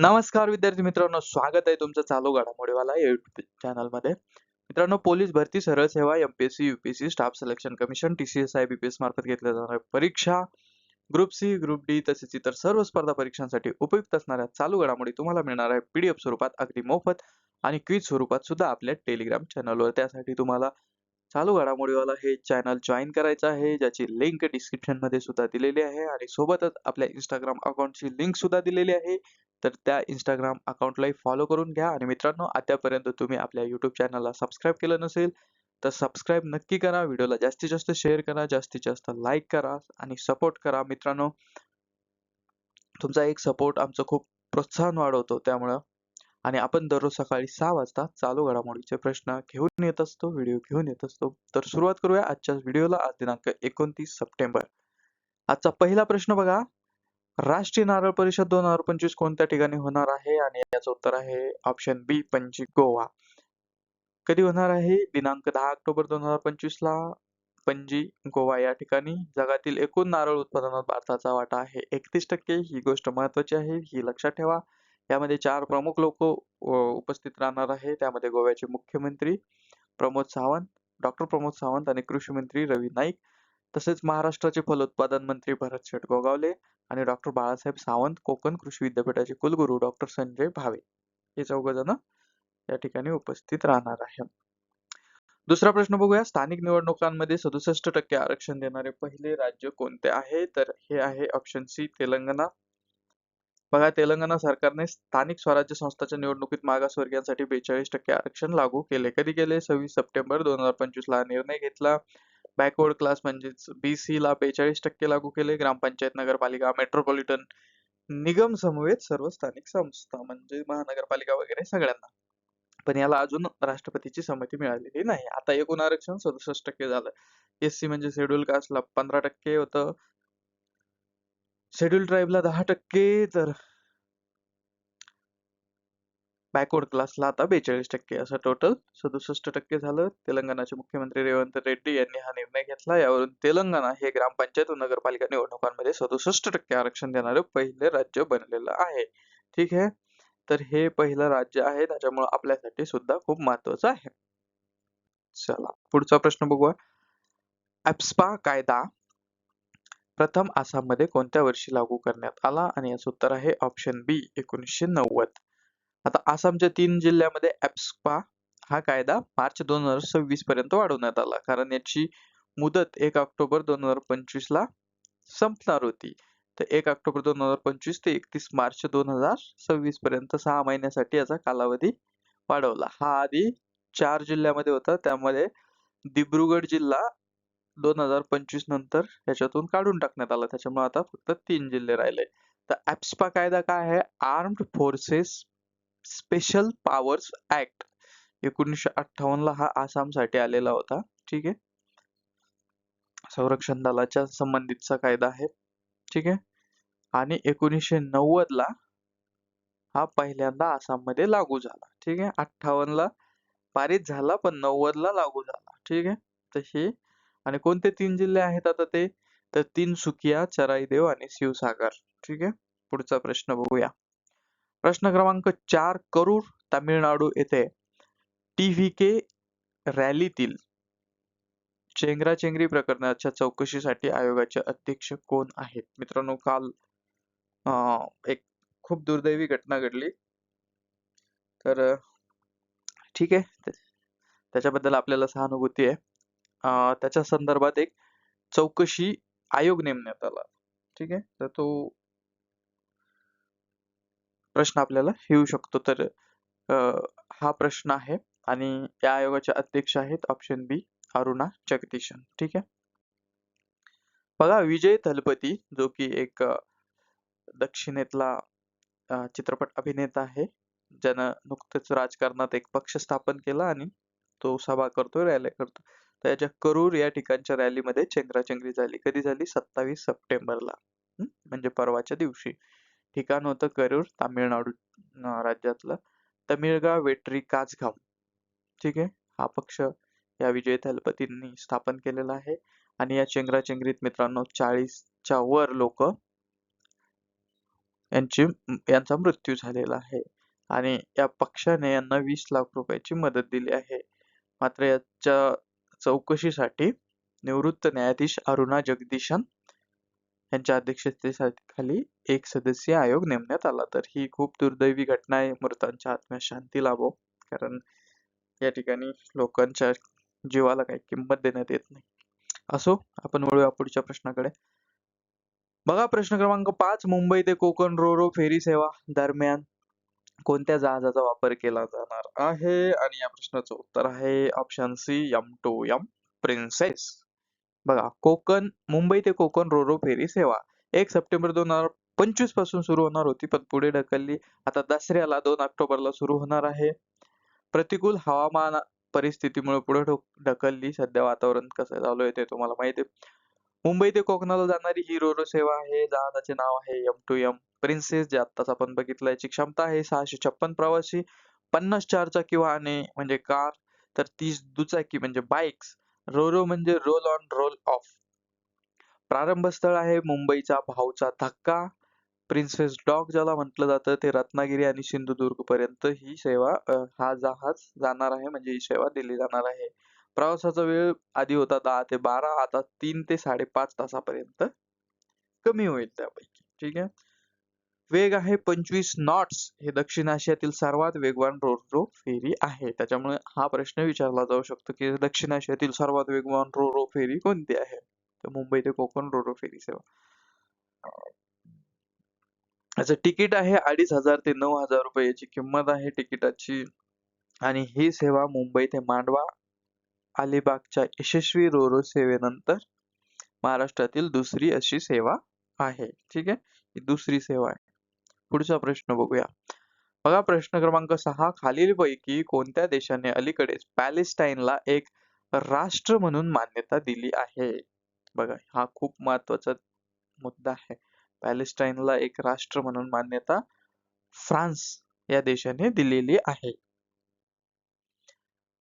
नमस्कार विद्यार्थी मित्रांनो स्वागत आहे तुमचं चालू घडामोडीवाला युट्यूब चॅनलमध्ये मित्रांनो पोलीस भरती सरळ सेवा MPSC UPSC staff selection commission TCS I BPS मार्फत घेतल्या जाणाऱ्या परीक्षा. ग्रुप सी ग्रुप डी तसेच इतर सर्व स्पर्धा परीक्षांसाठी उपयुक्त असणाऱ्या चालू घडामोडी तुम्हाला मिळणार आहे. पीडीएफ स्वरूपात अगदी मोफत आणि क्विज स्वरूपात सुद्धा आपल्या टेलिग्राम चॅनलवर त्यासाठी तुम्हाला चालू घडामोडीवाला हे चॅनल जॉईन करायचं आहे ज्याची लिंक डिस्क्रिप्शनमध्ये सुद्धा दिलेली आहे आणि सोबतच आपल्या इंस्टाग्राम अकाउंटची लिंक सुद्धा दिलेली आहे. तर त्या इंस्टाग्राम अकाउंटलाही फॉलो करून घ्या आणि मित्रांनो आतापर्यंत तुम्ही आपल्या यूट्यूब चॅनलला सबस्क्राईब केलं नसेल तर सबस्क्राईब नक्की करा. व्हिडिओला जास्तीत जास्त शेअर करा जास्तीत जास्त लाईक करा आणि सपोर्ट करा मित्रांनो. तुमचा एक सपोर्ट आमचं खूप प्रोत्साहन वाढवतो त्यामुळं आणि आपण दररोज सकाळी सहा वाजता चालू घडामोडीचे प्रश्न घेऊन येत असतो व्हिडिओ घेऊन येत असतो. तर सुरुवात करूया आजच्या व्हिडिओला. आज दिनांक एकोणतीस सप्टेंबर. आजचा पहिला प्रश्न बघा. राष्ट्रीय नारळ परिषद दोन हजार पंचवीस कोणत्या ठिकाणी होणार आहे? आणि याचं उत्तर आहे ऑप्शन बी पणजी गोवा. कधी होणार आहे? दिनांक दहा ऑक्टोबर दोन हजार पंचवीस ला. पणजी गोवा या ठिकाणी जगातील एकूण नारळ उत्पादनात भारताचा वाटा आहे. एकतीस टक्के ही गोष्ट महत्वाची आहे. ही लक्षात ठेवा. यामध्ये चार प्रमुख लोक उपस्थित राहणार आहे. त्यामध्ये गोव्याचे मुख्यमंत्री प्रमोद सावंत डॉक्टर प्रमोद सावंत आणि कृषी मंत्री रवी नाईक तसेच महाराष्ट्राचे फलोत्पादन मंत्री भरत शेठ गोगावले आणि डॉक्टर बाळासाहेब सावंत कोकण कृषी विद्यापीठाचे कुलगुरू डॉक्टर संजय भावे. हे चौघ जण या ठिकाणी उपस्थित राहणार आहे दुसरा प्रश्न बघूया. स्थानिक निवडणुकांमध्ये सदुसष्ट टक्के आरक्षण देणारे पहिले राज्य कोणते आहे? तर हे आहे ऑप्शन सी तेलंगणा. बघा तेलंगणा सरकारने स्थानिक स्वराज्य संस्थांच्या निवडणुकीत मागासवर्गीयांसाठी बेचाळीस टक्के आरक्षण लागू केले. कधी केले? सव्वीस सप्टेंबर दोन हजार पंचवीस ला निर्णय घेतला. बॅकवर्ड क्लास म्हणजेच बीसी ला बेचाळीस टक्के लागू केले. ग्रामपंचायत नगरपालिका मेट्रोपॉलिटन निगम समवेत सर्व स्थानिक संस्था म्हणजे महानगरपालिका वगैरे सगळ्यांना. पण याला अजून राष्ट्रपतीची संमती मिळालेली नाही. आता एकूण आरक्षण सदुसष्ट टक्के झालं. एससी म्हणजे शेड्यूल कास्टला पंधरा टक्के होतं. शेड्यूल ट्राईबला दहा टक्के तर बॅकवर्ड क्लासला आता बेचाळीस टक्के असं टोटल सदुसष्ट टक्के झालं. तेलंगणाचे मुख्यमंत्री रेवंत रेड्डी यांनी हा निर्णय घेतला. यावरून तेलंगणा हे ग्रामपंचायत व नगरपालिका निवडणुकांमध्ये सदुसष्ट टक्के आरक्षण देणारे पहिले राज्य बनलेलं आहे. ठीक आहे? तर हे पहिलं राज्य आहे. त्याच्यामुळे आपल्यासाठी सुद्धा खूप महत्वाचं आहे. चला पुढचा प्रश्न बघूया. ऍप्सपा कायदा. प्रथम आसाममध्ये कोणत्या वर्षी लागू करण्यात आला? आणि याचं उत्तर आहे ऑप्शन बी एकोणीसशे नव्वद. आता आसामच्या तीन जिल्ह्यामध्ये ऍप्सपा हा कायदा मार्च दोन हजार सव्वीस पर्यंत वाढवण्यात आला. कारण याची मुदत एक ऑक्टोबर दोन हजार पंचवीस ला संपणार होती. तर एक ऑक्टोबर दोन हजार पंचवीस ते एकतीस मार्च दोन हजार सव्वीस पर्यंत सहा महिन्यासाठी याचा कालावधी वाढवला. हा आधी चार जिल्ह्यामध्ये होता. त्यामध्ये दिब्रुगड जिल्हा दोन हजार पंचवीस नंतर याच्यातून काढून टाकण्यात आला. त्याच्यामुळे आता फक्त तीन जिल्हे राहिले. तर ऍप्सपा कायदा काय आहे? Armed forces special powers act एकोणीसशे अठ्ठावन्न ला हा आसामसाठी आलेला होता. ठीक आहे? संरक्षण दलाच्या संबंधितचा कायदा आहे. ठीक आहे? आणि एकोणीसशे नव्वद ला हा पहिल्यांदा आसाममध्ये लागू झाला. ठीक आहे? अठ्ठावन्न ला पारित झाला पण नव्वद ला लागू झाला. ठीक आहे? तर हे आणि कोणते तीन जिल्हे आहेत आता ते? तर तीन सुकिया चराईदेव आणि शिवसागर. ठीक आहे? पुढचा प्रश्न बघूया. प्रश्न क्रमांक चार करूर तामिळनाडू येथे टीव्ही के रॅलीतील चेंगराचेंगरी प्रकरणाच्या चौकशीसाठी आयोगाचे अध्यक्ष कोण आहेत? मित्रांनो काल एक खूप दुर्दैवी घटना घडली. तर ठीक आहे. त्याच्याबद्दल आपल्याला सहानुभूती आहे. त्याच्या संदर्भात एक चौकशी आयोग नेमण्यात आला. ठीक आहे? तर तो प्रश्न आपल्याला येऊ शकतो. तर हा प्रश्न आहे आणि या आयोगाचे अध्यक्ष आहेत ऑप्शन बी अरुणा जगदीशन. ठीक आहे? बघा विजय थलपती जो की एक दक्षिणेतला चित्रपट अभिनेता आहे. ज्यानं नुकतंच राजकारणात एक पक्ष स्थापन केला आणि तो सभा करतो रॅली करतो त्याच्या करूर या ठिकाणच्या रॅलीमध्ये चेंगराचेंगरी झाली. कधी झाली? सत्तावीस सप्टेंबरला. म्हणजे परवाच्या दिवशी. ठिकाण होतं करूर तामिळनाडू राज्यातलं. तमिळगा वेट्री काचगाव ठीक आहे? हा पक्ष या विजय दलपतींनी स्थापन केलेला आहे. आणि या चेंगराचेंगरीत मित्रांनो चाळीसच्या वर लोक यांची यांचा मृत्यू झालेला आहे. आणि या पक्षाने यांना वीस लाख रुपयाची मदत दिली आहे. मात्र याच्या चौकशीसाठी निवृत्त न्यायाधीश अरुणा जगदीशन यांच्या अध्यक्षतेखाली एक सदस्यीय आयोग नेमण्यात आला. तर ही खूप दुर्दैवी घटना आहे. मृतांच्या आत्म्यास शांती लाभो. कारण या ठिकाणी लोकांच्या जीवाला काही किंमत देण्यात येत नाही. असो आपण वळूया पुढच्या प्रश्नाकडे. बघा प्रश्न क्रमांक पाच. मुंबई ते कोकण रो रो फेरी सेवा दरम्यान कोणत्या जहाजाचा वापर केला जाणार आहे? आणि या प्रश्नाचं उत्तर आहे option C M two M Princess बघा कोकण मुंबई ते कोकण रो रो फेरी सेवा. एक सप्टेंबर दोन हजार पंचवीसपासून सुरू होणार होती पण पुढे ढकलली. आता दसऱ्याला दोन ऑक्टोबरला सुरू होणार आहे. प्रतिकूल हवामान परिस्थितीमुळे पुढे ढकलली. सध्या वातावरण कसं चालू आहे ते तुम्हाला माहिती आहे. मुंबई ते कोकणाला जाणारी ही रोरो सेवा आहे. जहाजाचे नाव आहे एम टू एम प्रिन्सेस जे आत्ताच आपण बघितलं याची क्षमता आहे सहाशे छप्पन प्रवासी पन्नास चारचाकी वाहने म्हणजे कार तर तीस दुचाकी म्हणजे बाईक्स रोरो म्हणजे रोल ऑन रोल ऑफ प्रारंभ स्थळ आहे मुंबईचा भाऊचा धक्का. प्रिन्सेस डॉग ज्याला म्हटलं जातं ते रत्नागिरी आणि सिंधुदुर्ग पर्यंत ही सेवा हा जहाज जाणार आहे म्हणजे ही सेवा दिली जाणार आहे. प्रवासाचा वेळ आधी होता दहा ते बारा आता तीन ते साडेपाच तासापर्यंत कमी होईल त्यापैकी. ठीक आहे? वेग आहे पंचवीस नॉट्स हे दक्षिण आशियातील सर्वात वेगवान रोरो फेरी आहे. त्याच्यामुळे हा प्रश्न विचारला जाऊ शकतो की दक्षिण आशियातील सर्वात वेगवान रोरो फेरी कोणती आहे? तर मुंबई ते कोकण रोरो फेरी सेवा. याचं तिकीट आहे अडीच हजार ते नऊ हजार रुपये याची किंमत आहे तिकिटाची. आणि ही सेवा मुंबई ते मांडवा अलिबागच्या यशस्वी रोरो सेवेनंतर महाराष्ट्रातील दुसरी अशी सेवा आहे. ठीक आहे? ही दुसरी सेवा आहे. पुढचा प्रश्न बघूया. बघा प्रश्न क्रमांक सहा खालीलपैकी कोणत्या देशाने अलीकडेच पॅलेस्टाईनला एक राष्ट्र म्हणून मान्यता दिली आहे? बघा हा खूप महत्त्वाचा मुद्दा आहे. पॅलेस्टाईनला एक राष्ट्र म्हणून मान्यता फ्रान्स या देशाने दिलेली आहे.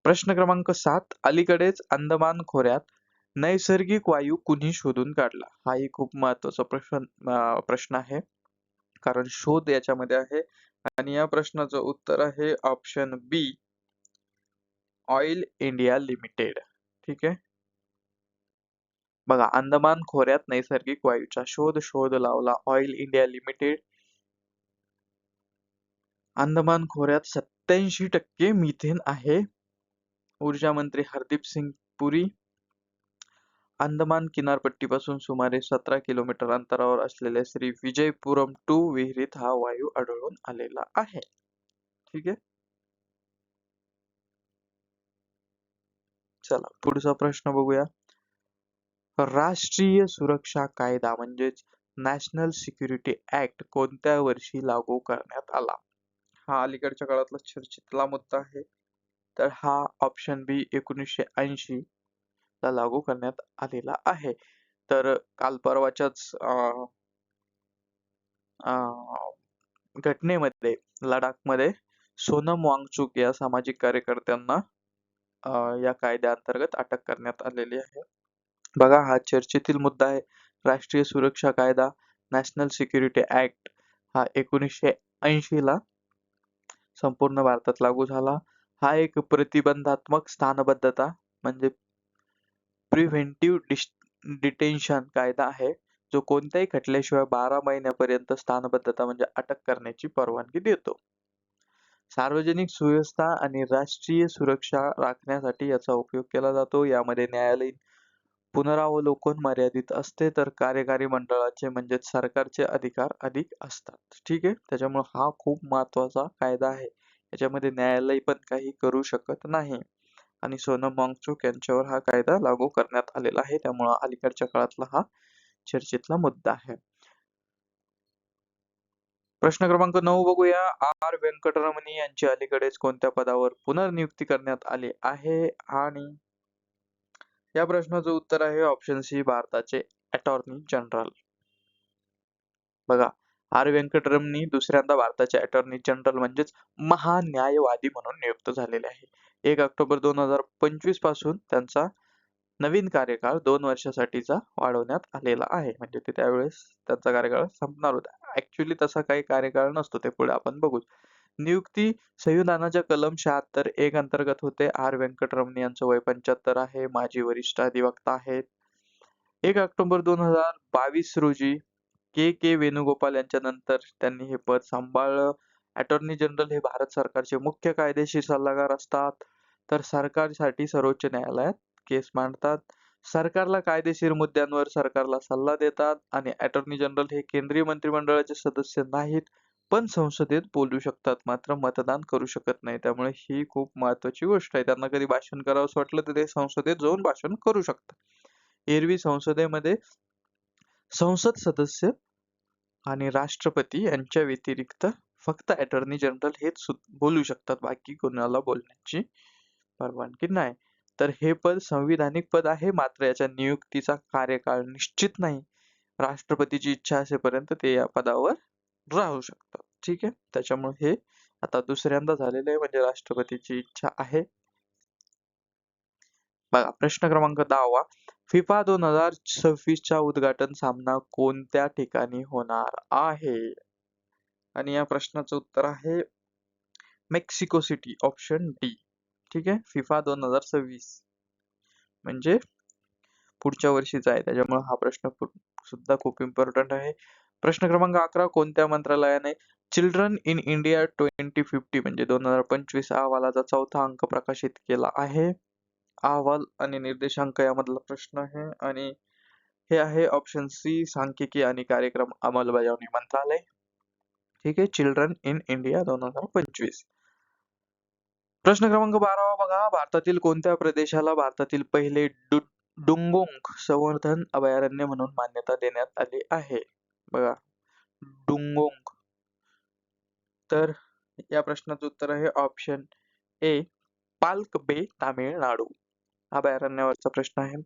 प्रश्न क्रमांक सात अलीकडेच अंदमान खोऱ्यात नैसर्गिक वायू कुणी शोधून काढला? हाही खूप महत्त्वाचा प्रश्न प्रश्न आहे. कारण शोध याच्यामध्ये आहे. आणि या प्रश्नाचं उत्तर आहे option B oil India limited ठीक आहे? बघा अंदमान खोऱ्यात नैसर्गिक वायूचा शोध शोध लावला ऑइल इंडिया लिमिटेड अंदमान खोऱ्यात सत्याऐंशी टक्के मिथेन आहे. ऊर्जा मंत्री हरदीप सिंग पुरी अंदमान किनारपट्टीपासून सुमारे सतरा किलोमीटर अंतरावर असलेल्या श्री विजयपुरम टू विहिरीत हा वायू आढळून आलेला आहे. ठीक आहे? चला पुढचा प्रश्न बघूया. राष्ट्रीय सुरक्षा कायदा म्हणजेच नॅशनल सिक्युरिटी ऍक्ट कोणत्या वर्षी लागू करण्यात आला? हा अलीकडच्या काळातला चर्चितला मुद्दा आहे. तर हा ऑप्शन बी एकोणीसशे ऐंशी ला लागू करण्यात आलेला आहे. तर काल परवाच्याच घटनेमध्ये लडाखमध्ये सोनम वांगचुक या सामाजिक कार्यकर्त्यांना या कायद्याअंतर्गत अटक करण्यात आलेली आहे. बघा हा चर्चेतील मुद्दा आहे. राष्ट्रीय सुरक्षा कायदा नॅशनल सिक्युरिटी ऍक्ट हा एकोणीसशे ऐंशी ला संपूर्ण भारतात लागू झाला. हा एक प्रतिबंधात्मक स्थानबद्धता म्हणजे प्रिव्हेंटिव्ह डिटेन्शन कायदा आहे जो कोणत्याही खटल्याशिवाय बारा महिन्यापर्यंत स्थानबद्धता म्हणजे अटक करण्याची परवानगी देतो. सार्वजनिक सुव्यवस्था आणि राष्ट्रीय सुरक्षा राखण्यासाठी याचा उपयोग केला जातो. यामध्ये न्यायालयीन पुनरावलोकन मर्यादित असते तर कार्यकारी मंडळाचे म्हणजे सरकारचे अधिकार अधिक असतात. ठीक आहे? त्याच्यामुळे हा खूप महत्त्वाचा कायदा आहे. याच्यामध्ये न्यायालय पण काही करू शकत नाही. आणि सोनम वांगचूक यांच्यावर हा कायदा लागू करण्यात आलेला आहे. त्यामुळं अलीकडच्या काळातला हा चर्चेतला मुद्दा आहे. प्रश्न क्रमांक नऊ बघूया. आर. व्यंकटरमणी यांची अलीकडेच कोणत्या पदावर पुनर्नियुक्ती करण्यात आली आहे? आणि या प्रश्नाचं उत्तर आहे ऑप्शन सी भारताचे अटॉर्नी जनरल बघा आर. व्यंकटरमणी दुसऱ्यांदा भारताचे अटॉर्नी जनरल म्हणजेच महान्यायवादी म्हणून नियुक्त झालेले आहे. एक ऑक्टोबर दोन हजार पंचवीसपासून त्यांचा नवीन कार्यकाळ दोन वर्षासाठीचा वाढवण्यात आलेला आहे. म्हणजे ते त्यावेळेस त्यांचा कार्यकाळ संपणार होता. ऍक्च्युली तसा काही कार्यकाळ नसतो ते पुढे आपण बघू नियुक्ती संविधानाच्या कलम शहात्तर एक अंतर्गत होते. आर. व्यंकटरमण यांचं वय पंच्याहत्तर आहे. माजी वरिष्ठ अधिवक्ता आहेत. एक ऑक्टोबर दोन हजार बावीस रोजी के. के. वेणुगोपाल यांच्या नंतर त्यांनी हे पद सांभाळलं. अटॉर्नी जनरल हे भारत सरकारचे मुख्य कायदेशीर सल्लागार असतात. तर सरकारसाठी सर्वोच्च न्यायालयात केस मांडतात. सरकारला कायदेशीर मुद्द्यांवर सरकारला सल्ला देतात आणि अटॉर्नी जनरल हे केंद्रीय मंत्रिमंडळाचे सदस्य नाहीत पण संसदेत बोलू शकतात. मात्र मतदान करू शकत नाही. त्यामुळे ही खूप महत्वाची गोष्ट आहे. त्यांना कधी भाषण करावंस वाटलं तर ते संसदेत जाऊन भाषण करू शकतात. एरवी संसदेमध्ये संसद सदस्य आणि राष्ट्रपती यांच्या व्यतिरिक्त फक्त अटॉर्नी जनरल हेच बोलू शकतात बाकी कोणाला बोलण्याची परवानगी नाही. तर हे पद संविधानिक पद आहे मात्र याच्या नियुक्तीचा कार्यकाळ निश्चित नाही. राष्ट्रपतीची इच्छा असेपर्यंत ते या पदावर राहू शकतात. ठीक आहे? त्याच्यामुळे हे आता दुसऱ्यांदा झालेलं आहे म्हणजे राष्ट्रपतीची इच्छा आहे. बघा प्रश्न क्रमांक दहावा. फिफा दोन हजार सव्वीस चा उद्घाटन सामना कोणत्या ठिकाणी होणार आहे? आणि या प्रश्नाचं उत्तर आहे मेक्सिको सिटी ऑप्शन डी. ठीक आहे? फिफा दोन हजार सव्वीस. म्हणजे पुढच्या वर्षीचा आहे त्याच्यामुळे हा प्रश्न सुद्धा खूप इम्पॉर्टंट आहे. प्रश्न क्रमांक अकरा कोणत्या मंत्रालयाने children in India twenty fifty म्हणजे दोन हजार पंचवीस अहवालाचा चौथा अंक प्रकाशित केला आहे? अहवाल आणि निर्देशांक यामधला प्रश्न आहे आणि हे आहे ऑप्शन सी सांख्यिकी आणि कार्यक्रम अंमलबजावणी मंत्रालय. ठीक आहे? चिल्ड्रन इन इंडिया दोन हजार पंचवीस. प्रश्न क्रमांक बारावा बघा. भारतातील कोणत्या प्रदेशाला भारतातील पहिले डुंगोंग संवर्धन अभयारण्य म्हणून मान्यता देण्यात आली आहे? बघा. डुंगोंग. तर या प्रश्नाचं उत्तर आहे ऑप्शन ए पाल्क बे तामिळनाडू. अभयारण्यावरचा प्रश्न आहे.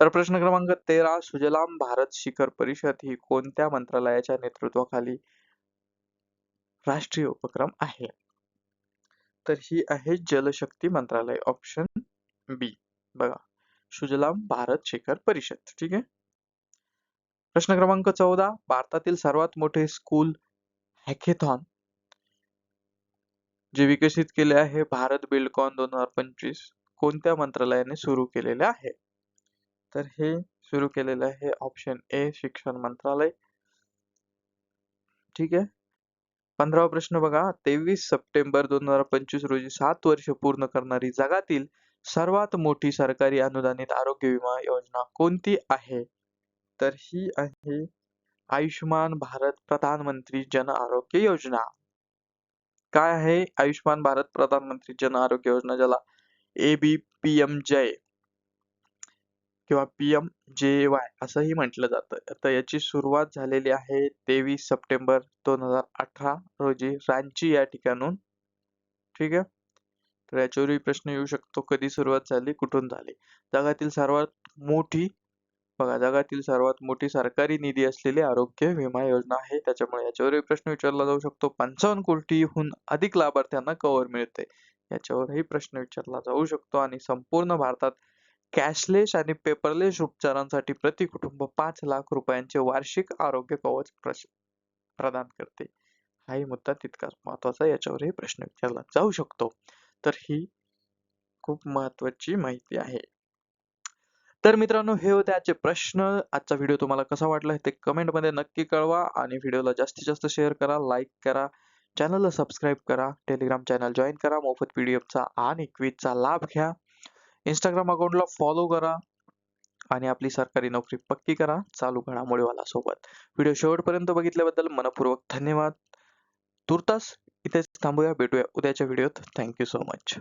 तर प्रश्न क्रमांक तेरा सुजलाम भारत शिखर परिषद ही कोणत्या मंत्रालयाच्या नेतृत्वाखाली राष्ट्रीय उपक्रम आहे. तर ही आहे जलशक्ती मंत्रालय ऑप्शन बी बघा. सुजलाम भारत शिखर परिषद. ठीक आहे? प्रश्न क्रमांक चौदा. भारतातील सर्वात मोठे स्कूल हॅकेथॉन जे विकसित केले आहे भारत बिल्डकॉन दोन हज़ार पंचवीस. कोणत्या मंत्रालयाने सुरू केलेले आहे? तर हे सुरू केलेले आहे ऑप्शन ए शिक्षण मंत्रालय. ठीक आहे? पंधरावा प्रश्न बघा. तेवीस सप्टेंबर दोन हजार पंचवीस रोजी सात वर्ष पूर्ण करणारी जगातील सर्वात मोठी सरकारी अनुदानित आरोग्य विमा योजना कोणती आहे? तर ही आहे आयुष्यमान भारत प्रधानमंत्री जन आरोग्य योजना. काय आहे आयुष्यमान भारत प्रधानमंत्री जन आरोग्य योजना? ज्याला ए बी पी एम जय किंवा पी एम जे वाय असंही म्हटलं जातं. आता याची सुरुवात झालेली आहे तेवीस सप्टेंबर दोन हजार अठरा रोजी रांची या ठिकाणून. ठीक आहे? तर याच्यावरही प्रश्न येऊ शकतो कधी सुरुवात झाली कुठून झाली. जगातील सर्वात मोठी बघा जगातील सर्वात मोठी सरकारी निधी असलेली आरोग्य विमा योजना आहे. त्याच्यामुळे याच्यावरही प्रश्न विचारला जाऊ शकतो. पंचावन्न कोटीहून अधिक लाभार्थ्यांना कव्हर मिळते. याच्यावरही प्रश्न विचारला जाऊ शकतो आणि संपूर्ण भारतात कॅशलेस आणि पेपरलेस उपचारांसाठी प्रति कुटुंब पाच लाख रुपयांचे वार्षिक आरोग्य कवच प्रदान करते. हाही मुद्दा तितकाच महत्त्वाचा याच्यावरही प्रश्न विचारला जाऊ शकतो. तर ही खूप महत्वाची माहिती आहे. तर मित्रांनो हे होते आजचे प्रश्न. आजचा व्हिडिओ तुम्हाला कसा वाटला ते कमेंटमध्ये नक्की कळवा आणि व्हिडिओला जास्तीत जास्त शेअर करा लाईक करा चॅनलला सबस्क्राईब करा टेलिग्राम चॅनल जॉईन करा मोफत पीडीएफचा आणि क्विजचा लाभ घ्या. इंस्टाग्राम अकाउंटला फॉलो करा आणि आपली सरकारी नोकरी पक्की करा. चालू घडामोडीवाला सोबत. व्हिडिओ शेवटपर्यंत बघितल्याबद्दल मनपूर्वक धन्यवाद. तुर्तास इथेच थांबूया. भेटूया उद्याच्या व्हिडिओत थँक्यू सो मच